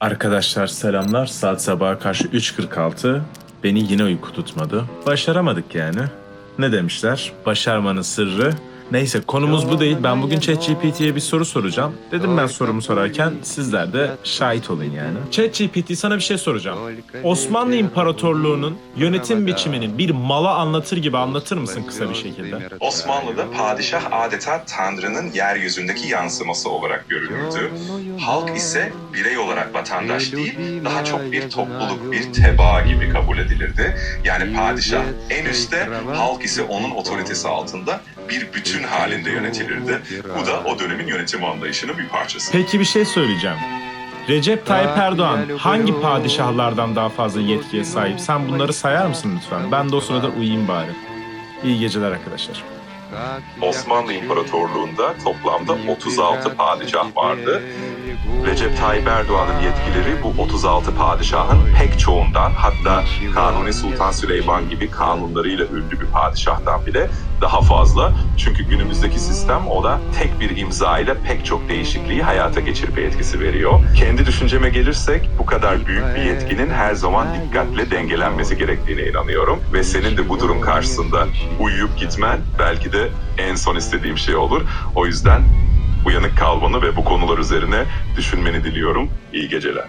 Arkadaşlar selamlar. Saat sabaha karşı 3.46. Beni yine uyku tutmadı. Başaramadık yani. Ne demişler? Başarmanın sırrı. Neyse konumuz bu değil. Ben bugün ChatGPT'ye bir soru soracağım. Dedim ben sorumu sorarken sizler de şahit olun yani. ChatGPT sana bir şey soracağım. Osmanlı İmparatorluğu'nun yönetim biçimini bir mala anlatır gibi anlatır mısın kısa bir şekilde? Osmanlı'da padişah adeta Tanrı'nın yeryüzündeki yansıması olarak görülürdü. Halk ise birey olarak vatandaş değil, daha çok bir topluluk, bir tebaa gibi kabul edilirdi. Yani padişah en üstte, halk ise onun otoritesi altında bir bütün halinde yönetilirdi. Bu da o dönemin yönetim anlayışının bir parçası. Peki bir şey söyleyeceğim. Recep Tayyip Erdoğan hangi padişahlardan daha fazla yetkiye sahip? Sen bunları sayar mısın lütfen? Ben de o sırada uyuyayım bari. İyi geceler arkadaşlar. Osmanlı İmparatorluğu'nda toplamda 36 padişah vardı. Recep Tayyip Erdoğan'ın yetkileri bu 36 padişahın pek çoğundan hatta Kanuni Sultan Süleyman gibi kanunlarıyla ünlü bir padişahtan bile daha fazla. Çünkü günümüzdeki sistem o da tek bir imza ile pek çok değişikliği hayata geçirme yetkisi veriyor. Kendi düşünceme gelirsek bu kadar büyük bir yetkinin her zaman dikkatle dengelenmesi gerektiğine inanıyorum. Ve senin de bu durum karşısında uyuyup gitmen belki de en son istediğim şey olur. O yüzden uyanık kalmanı ve bu konular üzerine düşünmeni diliyorum. İyi geceler.